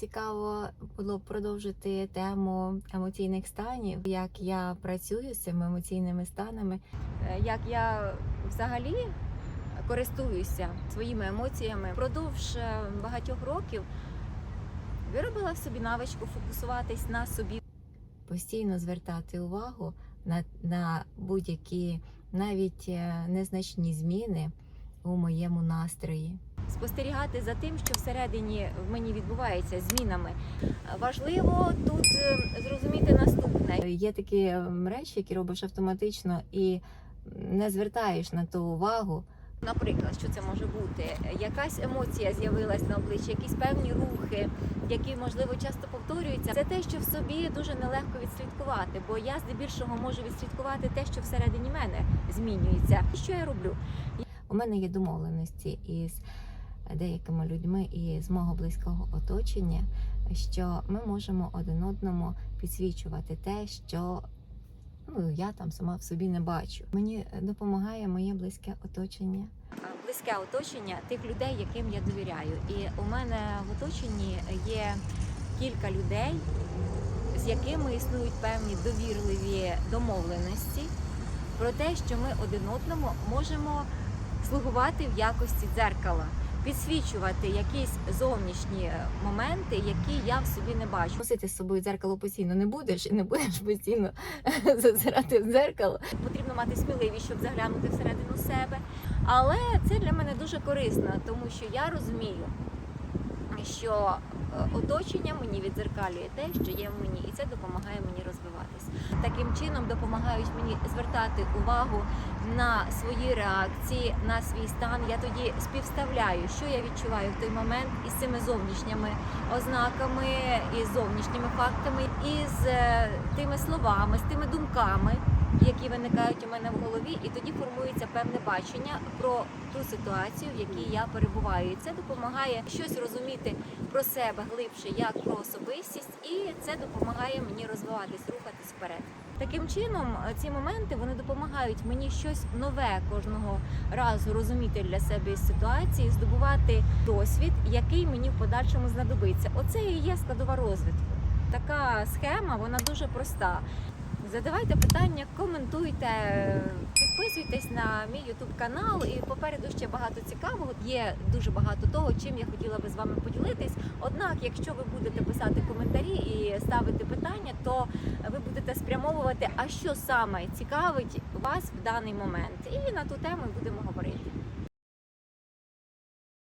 Цікаво було б продовжити тему емоційних станів, як я працюю з цими емоційними станами, е, як я взагалі користуюся своїми емоціями. Продовж е, багатьох років виробила в собі навичку фокусуватись на собі, постійно звертати увагу на, на будь-які навіть е, незначні зміни у моєму настрої. Спостерігати за тим, що всередині в мені відбувається змінами. Важливо тут е, зрозуміти наступне. Є такі ем, речі, які робиш автоматично і не звертаєш на то увагу. Наприклад, що це може бути? Якась емоція з'явилась на обличчі, якісь певні рухи, які можливо часто повторюються. Це те, що в собі дуже нелегко відслідкувати, бо я здебільшого можу відслідкувати те, що всередині мене змінюється. Що я роблю? У мене є домовленості із деякими людьми і з мого близького оточення, що ми можемо один одному підсвічувати те, що ну, я там сама в собі не бачу. Мені допомагає моє близьке оточення. Близьке оточення тих людей, яким я довіряю. І у мене в оточенні є кілька людей, з якими існують певні довірливі домовленості про те, що ми один одному можемо слугувати в якості дзеркала, підсвічувати якісь зовнішні моменти, які я в собі не бачу. Носити з собою дзеркало постійно не будеш і не будеш постійно зазирати в дзеркало. Потрібно мати сміливість, щоб заглянути всередину себе. Але це для мене дуже корисно, тому що я розумію, що е, оточення мені відзеркалює те, що є в мені, і це допомагає мені розвиватись. Таким чином допомагають мені звертати увагу на свої реакції, на свій стан. Я тоді співставляю, що я відчуваю в той момент із цими зовнішніми ознаками, із зовнішніми фактами, із е, тими словами, з тими думками. Які виникають у мене в голові, і тоді формується певне бачення про ту ситуацію, в якій я перебуваю. І це допомагає щось розуміти про себе глибше, як про особистість, і це допомагає мені розвиватись, рухатись вперед. Таким чином, ці моменти вони допомагають мені щось нове кожного разу розуміти для себе із ситуації, здобувати досвід, який мені в подальшому знадобиться. Оце і є складова розвитку. Така схема, вона дуже проста. Задавайте питання, коментуйте, підписуйтесь на мій YouTube канал. І попереду ще багато цікавого. Є дуже багато того, чим я хотіла би з вами поділитись. Однак, якщо ви будете писати коментарі і ставити питання, то ви будете спрямовувати, а що саме цікавить вас в даний момент. І на ту тему будемо говорити.